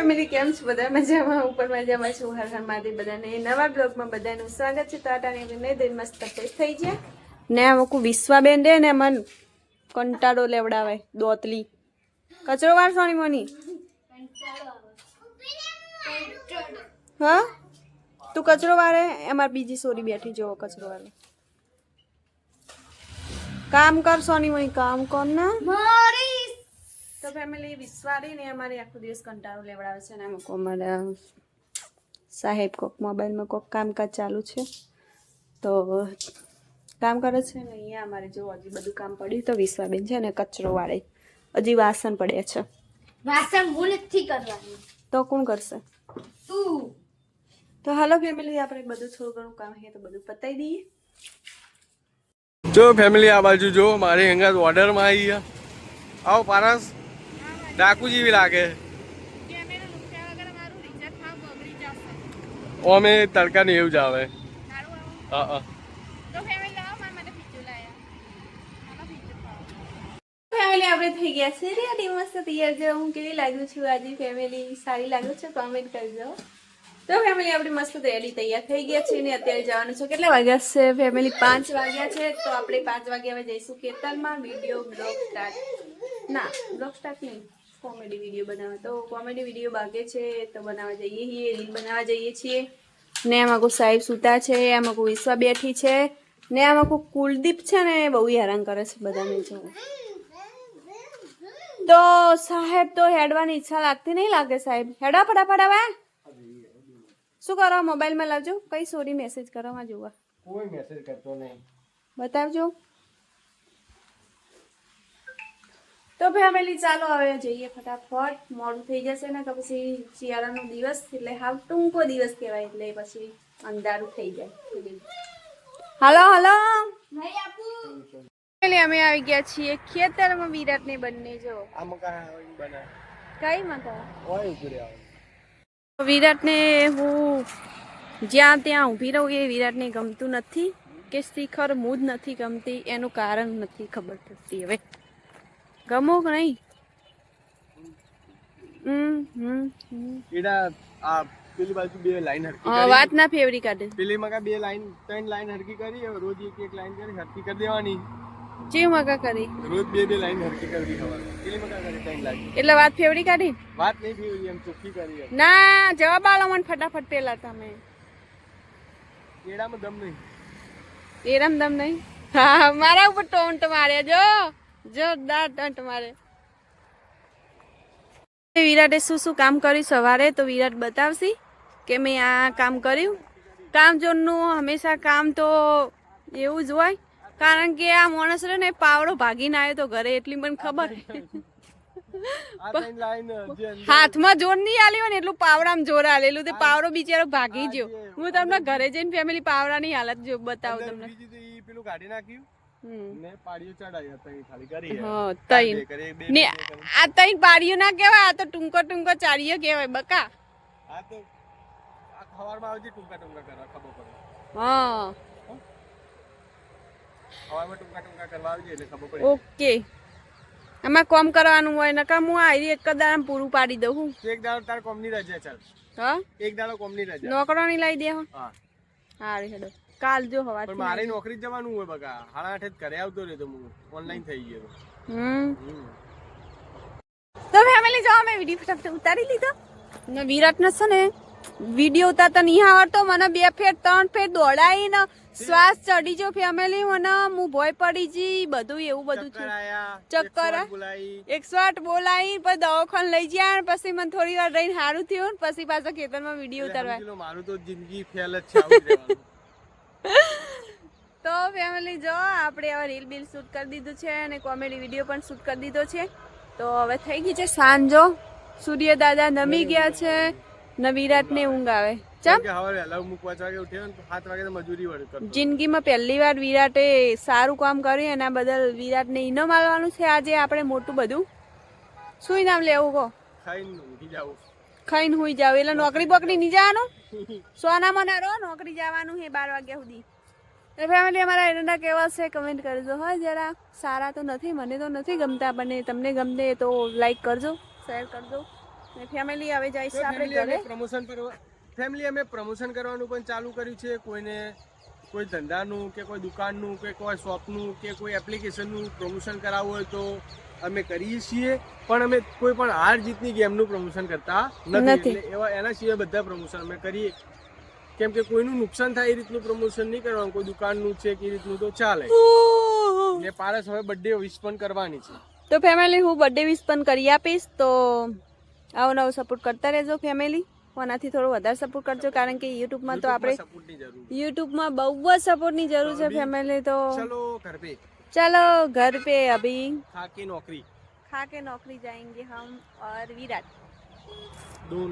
Family કેમ છો? બધા મજામાં? ઉપર મજામાં છું. હર હર મહાદેવ બધાને નવા બ્લોગમાં બધાનું સ્વાગત છે. તો આટાની ને દિન મસ્ત ફ્રેશ થઈ ગયા. ને આ મૂકું વિશ્વાબેન રે ને મન કંટાળો લેવડાવે, દોતલી. કચરો વાર સોની મોની? હા? તું કચરો વારે એમાં બીજી સોરી બેઠી જોવો કચરો વારે કામ કર સોની મોની, કામ કર ના. તો ફેમિલી વિશ્વારી ને અમારે આખો દિવસ કંટાળો લેવડાવે છે અને અમુક અમારા સાહેબ કોક મોબાઈલમાં કોક કામકાજ ચાલુ છે. તો કામ કરે છે ને અહીંયા અમારે જો હજી બધું કામ પડ્યું તો વિશ્વાબેન છે ને કચરો વાળે. હજી વાસણ પડ્યા છે. વાસણ ભૂલથી કરવાનું કરવાની. તો કોણ કરશે? તું. તો હાલો ફેમિલી આપણે બધું થોડું ઘણું કામ છે તો બધું પતાવી દઈએ. જો ફેમિલી આ બાજુ જો મારી અંગાત ઓર્ડરમાં આવી ગયા. આવો પારસ. ડાકુ જેવી લાગે. અમે તડકા ને એવું જ આવે. હા આપણે થઈ ગયા છે. રેડી મસ્ત તૈયાર છે. હું કેવી લાગુ છું આજે? ફેમિલી સારી લાગુ છે? કોમેન્ટ કરજો. તો ફેમિલી આપણે મસ્ત રેડી તૈયાર થઈ ગયા છે ને અત્યારે જવાનું છે. કેટલા વાગ્યા છે? ફેમિલી પાંચ વાગ્યા છે. તો આપણે પાંચ વાગ્યા હવે જઈશું ખેતરમાં વીડિયો બ્લોગ સ્ટાર્ટ ના બ્લોગ સ્ટાર્ટ નહીં. કોમેડી વીડિયો બનાવવા તો કોમેડી વીડિયો બાકી છે તો બનાવવા જઈએ છીએ રીલ બનાવવા જઈએ છીએ. ને આમાં કોઈ સાહેબ સૂતા છે આમાં કોઈ વિશ્વા બેઠી છે. ને આમાં કોઈ કુલદીપ છે ને બહુ હેરાન કરે છે બધાને જોવું તો સાહેબ તો હેડવાની ઈચ્છા લાગતી નહીં લાગે સાહેબ. હેડો ફટાફટ હવે. શું કરો મોબાઈલમાં લાવજો. કઈ સોરી મેસેજ કરવામાં જોવા. કોઈ મેસેજ કરતો નહીં. બતાવજો. તો ફેમિલી ચાલો હવે જઈએ ફટાફટ. મોડું થઈ જશે ને તો પછી શિયાળાનો દિવસ એટલે હાવ ટૂંકો દિવસ કહેવાય એટલે પછી અંધારું થઈ જાય. હાલો હાલો. અમે આવી ગયા છીએ ખેતરમાં વિરાટ ને બંને જો. આ મકા કઈ મકા ઓય ઉપર વિરાટને હું જ્યાં ત્યાં ઊભી રહું એ વિરાટને ગમતું નથી. કે શિખર મૂજ નથી ગમતી એનું કારણ નથી ખબર પડતી હવે. ગમો કે નહીં વાત ના ફેવરી કાઢે. પેલી મકા બે લાઈન ત્રણ લાઈન હરકી કરી રોજ એક એક લાઈન કરી હરકી કરી દેવાની. જે મકા કરી. રોજ બે બે લાઈન હરકી કરી દેવાની પેલી મકા કરી ત્રણ લાઈન એટલે વાત ફેવરી કાઢી? વાત નહીં ફેવરી એમ ચોખ્ખી કરી ના જવાબ આલો મને ફટાફટ પેલા તમે. એડામાં દમ નહીં. એરમ દમ નહીં? હા મારા ઉપર ટોન્ટ માર્યા જો. જોરદાર ટંટ મારે. વિરાટે શું શું કામ કર્યું સવારે તો વિરાટ બતાવશી કે મેં આ કામ કર્યું. કામ જોરનું હંમેશા કામ તો એવું જ હોય. કારણ કે આ માણસ રે ને પાવડો ભાગીને આવ્યો તો ઘરે એટલી મને ખબર. હાથમાં જોર નહીં આલી હોય ને એટલું પાવડામાં જોર આલેલું તે પાવડો બિચારો ભાગી ગયો. હું તમને ઘરે જઈને ફેમિલી પાવડાની હાલત જો બતાવું તમને. પેલું કાઢી નાખ્યું. ને પાડીઓ ચડાવી હતા ખાલી કરી હા તૈન બે કરી બે ને આ તૈન પાડીઓ ના કહેવાય આ તો ટૂંકો ટૂંકો ચારીઓ કહેવાય બકા. આ તો આ ખવારમાં આવજે ટૂંકા ટૂંકા કરવા ખબર પડે. હા. ખવારમાં ટૂંકા ટૂંકા કરવા આવજે એટલે ખબર પડે ઓકે. આમાં કોમ કરવાનું હોય નકા હું આ એક જ દાડા પૂરું પાડી દઉં હું. એક દાડો તાર કોમની રજા ચાલ. હા? એક દાડો કોમની રજા. નોકરોની લઈ દે હો. હા. હેડો. કાલ જો હવા પણ મારે નોકરી જ જવાનું હોય બકા. હાડા આઠે જ ઘરે આવતો રહ્યો હું. ઓનલાઈન થઈ ગયો. હમ. તો ફેમિલી જો અમે વીડિયો ફટાફટ ઉતારી લીધો. ને વિરાટ ને છે ને વીડિયો ઉતારતા નહીં આવડતો. મને બે ફેર ત્રણ ફેર દોડાઈને શ્વાસ ચડી જો ફેમિલી મને હું ભોય પડી જી બધું એવું બધું છે ચક્કર એકસો આઠ બોલાવી પછી દવાખાન લઈ ગયા પછી મને થોડી વાર રહીને સારું થયું ને પછી પાછા ખેતરમાં વીડિયો ઉતારવા. મારું તો જિંદગી ફેલ જ છે ફેમિલી જો આપણે હવે રીલ બિલ શૂટ કરી દીધું છે અને કોમેડી વીડિયો પણ શૂટ કરી દીધો છે. તો હવે થઈ ગઈ છે સાંજો. સૂર્ય દાદા નમી ગયા છે. ને વિરાટને ઊંઘ આવે. જિંદગીમાં પહેલી વાર વિરાટે સારું કામ કર્યું એના બદલ વિરાટને ઇનામ આવવાનું છે. આજે આપણે મોટું બધું. શું ઇનામ લેવું કહો? ખાઈને હુઈ જાવ એટલે નોકરી બોકરી નહીં જવાનું? સોના મના રહો નોકરી જવાનું હે બાર વાગ્યા સુધી. એ ફેમિલી અમારા એરંડા કેવા છે? કમેન્ટ કરજો. હા જરા સારા તો નથી મને તો નથી ગમતા પણ તમને ગમે તો લાઈક કરજો શેર કરજો. ફેમિલી હવે જઈશું આપણે ઘરે. પ્રમોશન પર ફેમિલી અમે પ્રમોશન કરવાનું પણ ચાલુ કર્યું છે. કોઈને કોઈ ધંધાનું કે કોઈ દુકાનનું કે કોઈ શોપનું કે કોઈ એપ્લિકેશનનું પ્રમોશન કરાવવું હોય તો અમે કરીએ છીએ. પણ અમે કોઈ પણ હાર જીતની ગેમનું પ્રમોશન કરતા નથી. એવા એના સિવાય બધા પ્રમોશન અમે કરીએ. કેમ કે કોઈનું નુકસાન થાય એ રીતનું પ્રમોશન નહીં કરવાનું કોઈ દુકાનનું છે કે એ રીતનું તો ચાલે ને પારસ હવે બર્થડે વિશ પણ કરવાની છે તો ફેમિલી હું બર્થડે વિશ પણ કરી આપીશ તો આવો નવો સપોર્ટ કરતા રહેજો ફેમિલી આનાથી થોડો વધારે સપોર્ટ કરજો કારણ કે યુટ્યુબમાં તો આપણે સપોર્ટની જરૂર છે. યુટ્યુબમાં બહુ જ સપોર્ટની જરૂર છે ફેમિલી તો ચલો ઘર પે चलो घर पे अभी खाके नौकरी खा के नौकरी जाएंगे हम और विराट दोनों